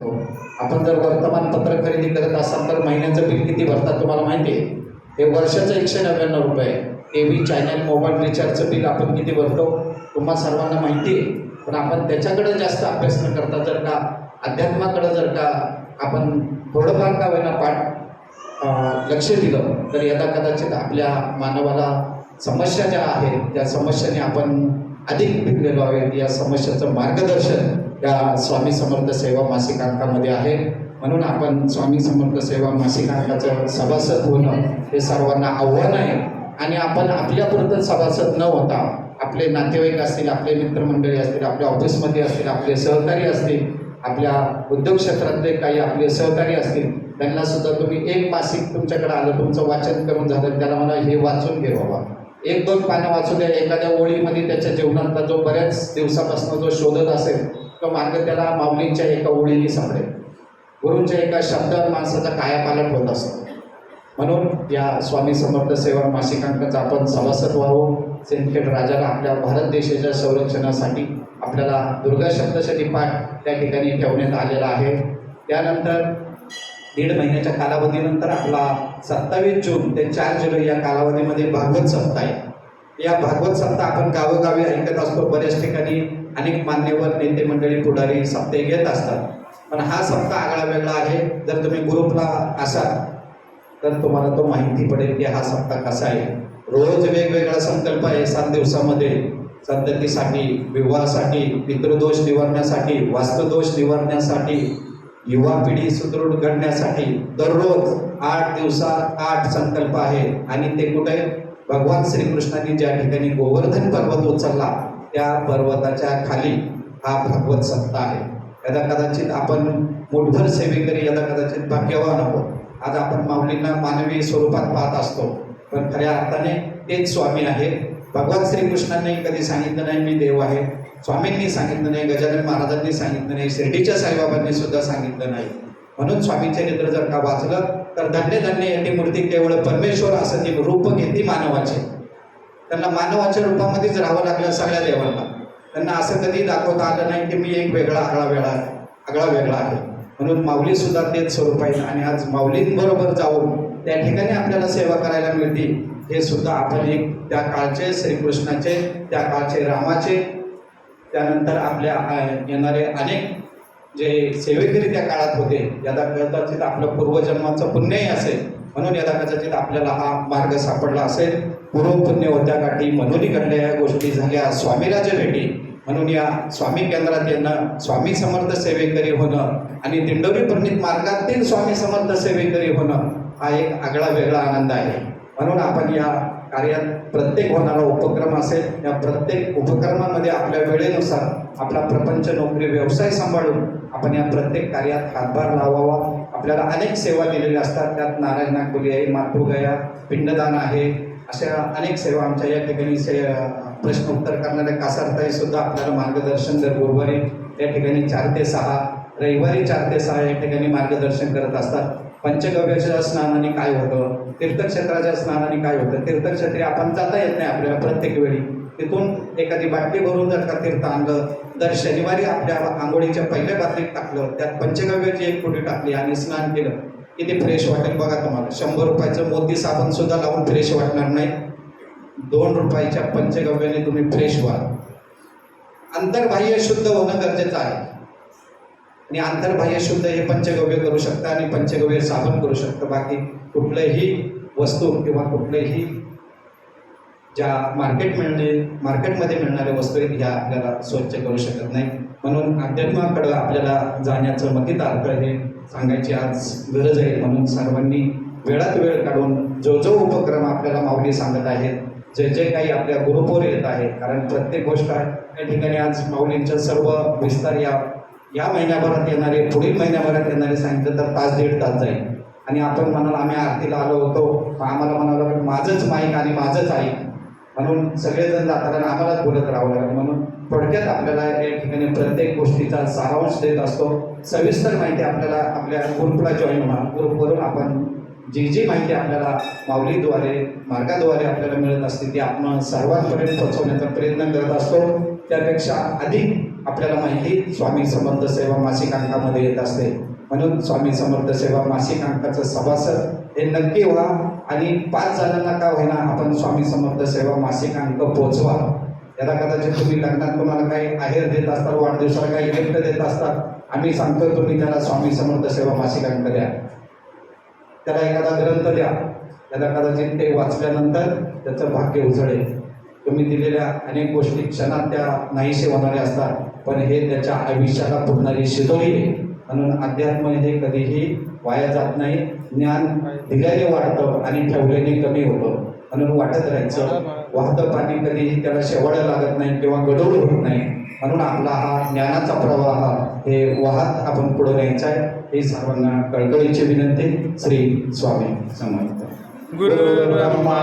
हो. आपण जर वर्तमानपत्र खरेदी करत असाल तर महिन्याचं बिल किती भरतात तुम्हाला माहिती आहे? हे वर्षाचं एकशे नव्याण्णव रुपये टी व्ही चॅनल मोबाईल रिचार्जचं बिल आपण किती भरतो? तुम्हा सर्वांना माहिती आहे. पण आपण त्याच्याकडे जास्त अभ्यास न करता जर का अध्यात्माकडं जर का आपण थोडंफार का होईना पाठ लक्ष दिलं तर यदा कदाचित आपल्या मानवाला समस्या ज्या आहेत त्या समस्याने आपण अधिक भिडलेलो आहे या समस्याचं मार्गदर्शन या स्वामी समर्थ सेवा मासिक अंकामध्ये आहे. म्हणून आपण स्वामी समर्थ सेवा मासिक अंकाचं सभासद होणं हे सर्वांना आव्हान आहे. आणि आपण आपल्यापुरतं सभासद न होता आपले नातेवाईक असतील आपले मित्रमंडळी असतील आपल्या ऑफिसमध्ये असतील आपले सहकारी असतील आपल्या उद्योग क्षेत्रातले काही आपले सहकारी असतील त्यांना सुद्धा तुम्ही एक मासिक तुमच्याकडे आलं तुमचं वाचन करून झालं त्याला मला हे वाचून घे बाबा. एक दोन पानं वाचू द्या एखाद्या ओळीमध्ये त्याच्या जीवनातला जो बऱ्याच दिवसापासून जो शोधत असेल तो मार्ग त्याला माऊलींच्या एका ओळीने सापडेल. गुरूंच्या एका शब्द माणसाचा कायापालट होत असतो. म्हणून या स्वामी समर्थ सेवा मासिकांकाचा आपण सभासद व्हावं सिंदखेड राजाला आपल्या भारत देशाच्या संरक्षणासाठी आपल्याला दुर्गा शब्दशती पाठ त्या ठिकाणी ठेवण्यात आलेला आहे. त्यानंतर दीड महिन्याच्या कालावधीनंतर आपला सत्तावीस जून ते चार जुलै या कालावधीमध्ये भागवत सप्ताह आहे. या भागवत सप्ताह आपण गावोगावी ऐकत असतो. बऱ्याच ठिकाणी अनेक मान्यवर नेते मंडळी पुढारी सप्ताह घेत असतात. पण हा सप्ताह आगळा वेगळा आहे. जर तुम्ही ग्रुपला असाल तर तुम्हाला तो माहिती पडेल की हा सप्ताह कसा आहे. रोज वेगवेगळा संकल्प आहे सात दिवसामध्ये. संततीसाठी विवाहासाठी पितृदोष निवारण्यासाठी वास्तुदोष निवारण्यासाठी युवा पिढी सुदृढ करण्यासाठी दररोज आठ दिवसात आठ संकल्प आहे आणि ते कुठे भगवान श्रीकृष्णांनी ज्या ठिकाणी गोवर्धन पर्वत उचलला त्या पर्वताच्या खाली हा भागवत सत्ता आहे. यदा कदाचित आपण मुठभर सेवेकरी यदा कदाचित भाग्यवान आहोत. आज आपण माऊलींना मानवी स्वरूपात पाहत असतो. पण खऱ्या अर्थाने तेच स्वामी आहे भगवान श्रीकृष्णांनी कधी सांगितलं नाही मी देव आहे. स्वामींनी सांगितलं नाही गजानन महाराजांनी सांगितलं नाही शिर्डीच्या साईबाबांनी सुद्धा सांगितलं नाही. म्हणून स्वामीचे चरित्र जर का वाचलं तर धन्य धन्य यांनी मूर्ती केवळ परमेश्वर असं ती रूप घेते मानवाचे. त्यांना मानवाच्या रूपामध्येच राहावं लागलं सगळ्या देवांना. त्यांना असं कधी दाखवता आलं नाही की मी एक वेगळा आगळा वेगळा आगळा वेगळा आहे. म्हणून माऊली सुद्धा तेच स्वरूप आहे आणि आज माऊलींबरोबर जाऊन त्या ठिकाणी आपल्याला सेवा करायला मिळते हे सुद्धा आपण एक त्या काळचे श्रीकृष्णाचे त्या काळचे रामाचे त्यानंतर आपल्या येणारे अनेक जे सेवेकरी त्या काळात होते यदा कदाचित आपलं पूर्वजन्माचं पुण्यही असेल. म्हणून यदा कदाचित आपल्याला हा मार्ग सापडला असेल. पूर्वपुण्य होत्या गाठी म्हणून घडल्या या गोष्टी झाल्या. स्वामीराच्या भेटी. म्हणून या स्वामी केंद्रात येणं स्वामी समर्थ सेवेकरी होणं आणि दिंडोरी प्रणित मार्गातील स्वामी समर्थ सेवेकरी होणं हा एक आगळा वेगळा आनंद आहे. म्हणून आपण या कार्यात प्रत्येक होणारा उपक्रम असेल या प्रत्येक उपक्रमामध्ये आपल्या वेळेनुसार आपला प्रपंच नोकरी व्यवसाय सांभाळून आपण या प्रत्येक कार्यात हातभार लावावा. आपल्याला अनेक सेवा दिलेल्या असतात. त्यात नारायण नागपुरी आहे मातृगया पिंडदान आहे अशा अनेक सेवा आमच्या या ठिकाणी से प्रश्न उत्तर करणाऱ्या कासारताई सुद्धा आपल्याला मार्गदर्शन दर गुरुवारी. या ठिकाणी चार ते सहा रविवारी चार ते सहा या ठिकाणी मार्गदर्शन करत असतात. पंचगव्याच्या स्नानाने काय होतं? तीर्थक्षेत्राच्या स्नानाने काय होतं? तीर्थक्षेत्री आपण जाता येत नाही आपल्याला प्रत्येक वेळी. तिथून एखादी बाटली भरून जर का तीर्थ आणलं तर शनिवारी आपल्या आंघोळीच्या पहिल्या बाटलीत टाकलं त्यात पंचगव्याची एक फुटी टाकली आणि स्नान केलं. किती फ्रेश वाटेल बघा तुम्हाला. शंभर रुपयाचं मोती साबण सुद्धा लावून फ्रेश वाटणार नाही. दोन रुपयाच्या पंचगव्याने तुम्ही फ्रेश व्हाल. अंतर्बाह्य शुद्ध होणं गरजेचं आहे. आणि आंतरबाह्य शुद्ध हे पंचगव्य करू शकतं आणि पंचगव्य साबण करू शकतं. बाकी कुठलंही वस्तू किंवा कुठलेही ज्या मार्केट मिळणे मार्केटमध्ये मिळणाऱ्या वस्तू आहेत ह्या आपल्याला स्वच्छ करू शकत नाही. म्हणून अध्यात्माकडं आपल्याला जाण्याचं मतितार्थ हे सांगायची आज गरज आहे. म्हणून सर्वांनी वेळात वेळ काढून जो जो उपक्रम आपल्याला माऊली सांगत आहेत जे जे काही आपल्या गुरुपोर येत आहे कारण प्रत्येक गोष्ट या ठिकाणी आज माऊलींच्या सर्व विस्तार या या महिन्याभरात येणारे पुढील महिन्याभरात येणारे सांगितलं तर तास दीड तास जाईल. आणि आपण म्हणाल आम्ही आरतीला आलो होतो आम्हाला म्हणावं लागेल माझंच माईक आणि माझंच आई. म्हणून सगळेजण जाताना आम्हालाच बोलत राहावं लागेल. म्हणून थोडक्यात आपल्याला या ठिकाणी प्रत्येक गोष्टीचा सारांश देत असतो. सविस्तर माहिती आपल्याला आपल्या ग्रुपला जॉईन व्हा ग्रुपवरून आपण जी जी माहिती आपल्याला माऊलीद्वारे मार्गाद्वारे आपल्याला मिळत असते ती आपण सर्वांपर्यंत पोहोचवण्याचा प्रयत्न करत असतो. त्यापेक्षा अधिक आपल्याला माहिती स्वामी समर्थ सेवा मासिक अंकामध्ये येत असते. म्हणून स्वामी समर्थ सेवा मासिक अंकाचं सभासद हे नक्की व्हा. आणि पाच जणांना का होईना आपण स्वामी समर्थ सेवा मासिक अंक पोचवा याला कदाचित तुम्ही लग्नात तुम्हाला काही आहेर देत असतात वाढदिवसाला काही गिफ्ट देत असतात आम्ही सांगतो तुम्ही त्याला स्वामी समर्थ सेवा मासिक अंक द्या. त्याला एखादा ग्रंथ द्या. त्याला कदाचित ते वाचल्यानंतर त्याचं भाग्य उजळेल. तुम्ही दिलेल्या अनेक गोष्टी क्षणात त्या नाहीसे होणाऱ्या असतात पण हे त्याच्या आयुष्याला पुरणारी शिदोरी आहे. म्हणून अध्यात्म हे कधीही वाया जात नाही. ज्ञान दिल्याने वाढतं आणि ठेवल्याने कमी होतं. म्हणून वाटत राहायचं वाहतं पाणी कधीही त्याला शेवाळं लागत नाही किंवा गडबड होत नाही. म्हणून आपला हा ज्ञानाचा प्रवाह हे वाहत आपण पुढे न्यायचा आहे. ही सर्वांना कळकळीची विनंती. श्री स्वामी समर्थ. गुरु ब्रह्मा.